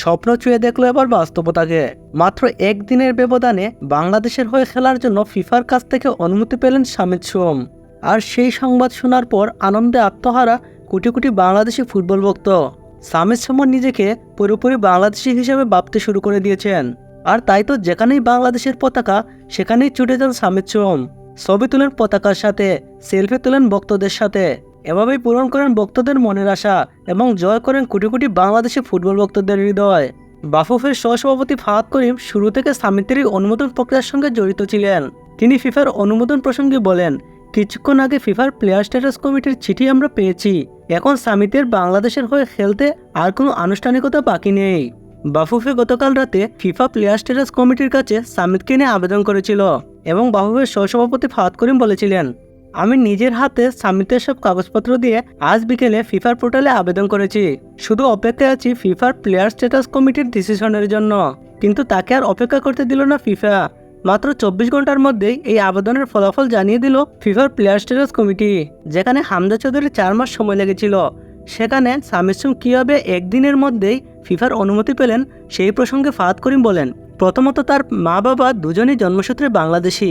স্বপ্ন ছুঁয়ে দেখল এবার বাস্তবতাকে। মাত্র একদিনের ব্যবধানে বাংলাদেশের হয়ে খেলার জন্য ফিফার কাছ থেকে অনুমতি পেলেন সামিদ সোম। আর সেই সংবাদ শোনার পর আনন্দে আত্মহারা কোটি কোটি বাংলাদেশি ফুটবল ভক্ত সামিদ সোমন নিজেকে পুরোপুরি বাংলাদেশি হিসেবে ভাবতে শুরু করে দিয়েছেন। আর তাই তো যেখানেই বাংলাদেশের পতাকা, সেখানেই ছুটে যান সামিদ সোম। ছবি তোলেন পতাকার সাথে, সেলফি তোলেন ভক্তদের সাথে। এভাবেই পূরণ করেন ভক্তদের মনের আশা এবং জয় করেন কোটি কোটি বাংলাদেশি ফুটবল ভক্তদের হৃদয়। বাফুফের সহসভাপতি ফাহাদ করিম শুরু থেকে সামিতের অনুমোদন প্রক্রিয়ার সঙ্গে জড়িত ছিলেন। তিনি ফিফার অনুমোদন প্রসঙ্গে বলেন, কিছুক্ষণ আগে ফিফার প্লেয়ার স্ট্যাটাস কমিটির চিঠি আমরা পেয়েছি। এখন সামিতের বাংলাদেশের হয়ে খেলতে আর কোনো আনুষ্ঠানিকতা বাকি নেই। বাফুফে গতকাল রাতে ফিফা প্লেয়ার স্ট্যাটাস কমিটির কাছে সামিতকে নিয়ে আবেদন করেছিল এবং বাফুফের সহসভাপতি ফাহাদ করিম বলেছিলেন আমি নিজের হাতে সামিতের সব কাগজপত্র দিয়ে আজ বিকেলে ফিফার পোর্টালে আবেদন করেছি। শুধু অপেক্ষায় আছি ফিফার প্লেয়ার স্ট্যাটাস কমিটির ডিসিশনের জন্য। কিন্তু তাকে আর অপেক্ষা করতে দিল না ফিফা। মাত্র চব্বিশ ঘণ্টার মধ্যেই এই আবেদনের ফলাফল জানিয়ে দিল ফিফার প্লেয়ার স্ট্যাটাস কমিটি, যেখানে হামদা চৌধুরীর চার মাস সময় লেগেছিল। সেখানে সামিসুম কীভাবে একদিনের মধ্যেই ফিফার অনুমতি পেলেন, সেই প্রসঙ্গে ফাহাদ করিম বলেন, প্রথমত তার মা বাবা দুজনেই জন্মসূত্রে বাংলাদেশি,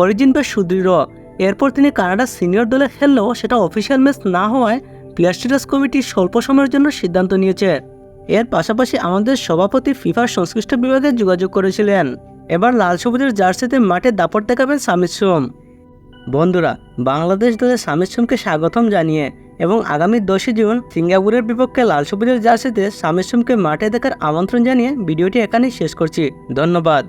অরিজিন বেশ সুদৃঢ়। এরপর তিনি কানাডার সিনিয়র দলে খেললেও সেটা অফিসিয়াল ম্যাচ না হওয়ায় প্লেয়ার স্ট্যাটাস কমিটি স্বল্প সময়ের জন্য সিদ্ধান্ত নিয়েছে। এর পাশাপাশি আমাদের সভাপতি ফিফার সংশ্লিষ্ট বিভাগে যোগাযোগ করেছিলেন। এবার লাল সবুজের জার্সিতে মাঠে দাপট দেখাবেন সামিদ সোম। বন্ধুরা, বাংলাদেশ দলে সামিদ সোমকে স্বাগতম জানিয়ে এবং আগামী দশই জুন সিঙ্গাপুরের বিপক্ষে লাল সবুজের জার্সিতে সামিদ সোমকে মাঠে দেখার আমন্ত্রণ জানিয়ে ভিডিওটি এখানেই শেষ করছি। ধন্যবাদ।